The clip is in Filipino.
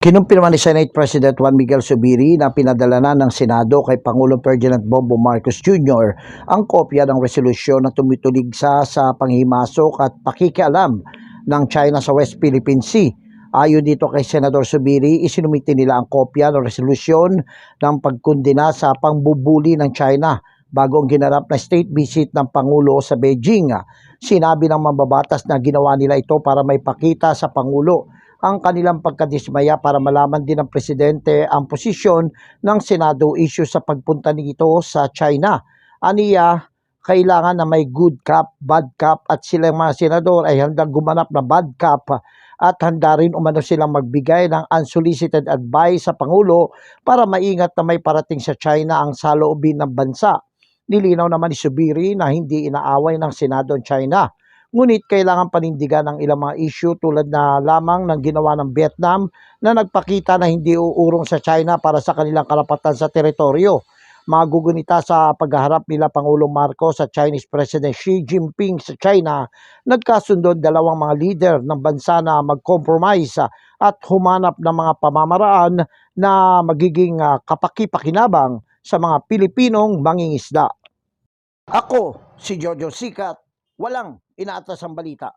Kinumpirma ni Senate President Juan Miguel Zubiri na pinadala na ng Senado kay Pangulong Ferdinand Bongbong Marcos Jr. ang kopya ng resolusyon na tumituligsa sa panghimasok at pakikialam ng China sa West Philippine Sea. Ayon dito kay Senador Zubiri, isinumiti nila ang kopya ng resolusyon ng pagkundina sa pangbubuli ng China bago ang ginarap na state visit ng Pangulo sa Beijing. Sinabi ng mambabatas na ginawa nila ito para may pakita sa Pangulo ang kanilang pagkadismaya para malaman din ng Presidente ang posisyon ng Senado issue sa pagpunta nito sa China. Aniya, kailangan na may good cop, bad cop at silang mga senador ay handang gumanap na bad cop at handa rin umano silang magbigay ng unsolicited advice sa Pangulo para maingat na may parating sa China ang saloobin ng bansa. Nilinaw naman ni Subiri na hindi inaaway ng Senado ang China. Ngunit kailangan panindigan ng ilang mga issue tulad na lamang ng ginawa ng Vietnam na nagpakita na hindi uurong sa China para sa kanilang karapatan sa teritoryo. Magugunita sa pagharap nila Pangulong Marcos sa Chinese President Xi Jinping sa China, nagkasundo ang dalawang mga leader ng bansa na mag-compromise at humanap ng mga pamamaraan na magiging ah, kapaki-pakinabang sa mga Pilipinong mangingisda. Ako, si Jojo Sikat, walang inaatas ang balita.